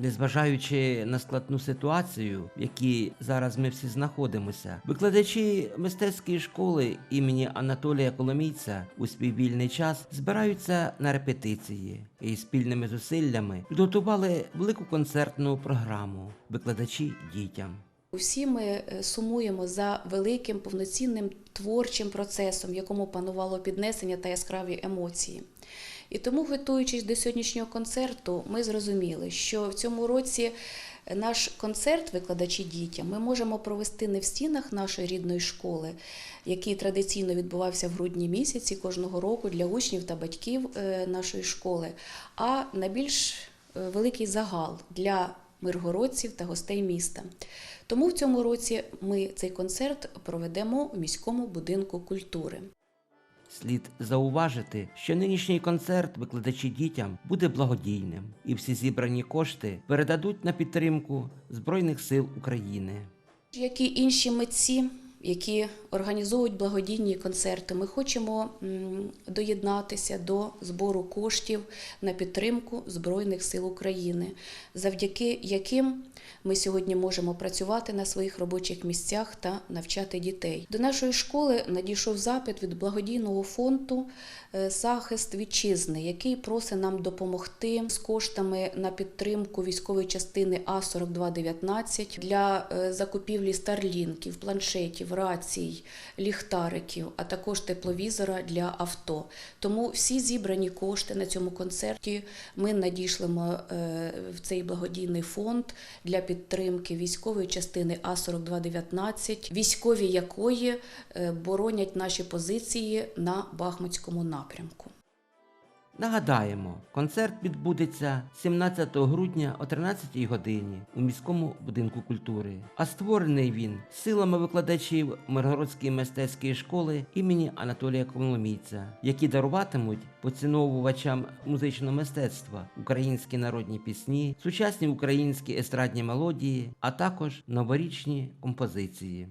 Незважаючи на складну ситуацію, в якій зараз ми всі знаходимося, викладачі мистецької школи імені Анатолія Коломійця у свій вільний час збираються на репетиції і спільними зусиллями підготували велику концертну програму викладачі дітям. Усі ми е, сумуємо за великим повноцінним творчим процесом, якому панувало піднесення та яскраві емоції. І тому, готуючись до сьогоднішнього концерту, ми зрозуміли, що в цьому році наш концерт викладачі дітям ми можемо провести не в стінах нашої рідної школи, який традиційно відбувався в грудні місяці кожного року для учнів та батьків е, нашої школи, а на більш е, великий загал для миргородців та гостей міста. Тому в цьому році ми цей концерт проведемо у міському будинку культури. Слід зауважити, що нинішній концерт викладачі дітям буде благодійним, і всі зібрані кошти передадуть на підтримку Збройних сил України. Як і інші митці, які організовують благодійні концерти, ми хочемо доєднатися до збору коштів на підтримку Збройних сил України, завдяки яким ми сьогодні можемо працювати на своїх робочих місцях та навчати дітей. До нашої школи надійшов запит від благодійного фонду е, захист вітчизни, який просить нам допомогти з коштами на підтримку військової частини А 4219 для е, закупівлі старлінків, планшетів, рацій, ліхтариків, а також тепловізора для авто. Тому всі зібрані кошти на цьому концерті ми надішлемо е, в цей благодійний фонд для підтримки військової частини А 4219 військові якої е, боронять наші позиції на Бахмутському напрямку. Нагадаємо, концерт відбудеться 17 грудня о 13 годині у міському будинку культури. А створений він силами викладачів Миргородської мистецької школи імені Анатолія Коломійця, які даруватимуть поціновувачам музичного мистецтва українські народні пісні, сучасні українські естрадні мелодії, а також новорічні композиції.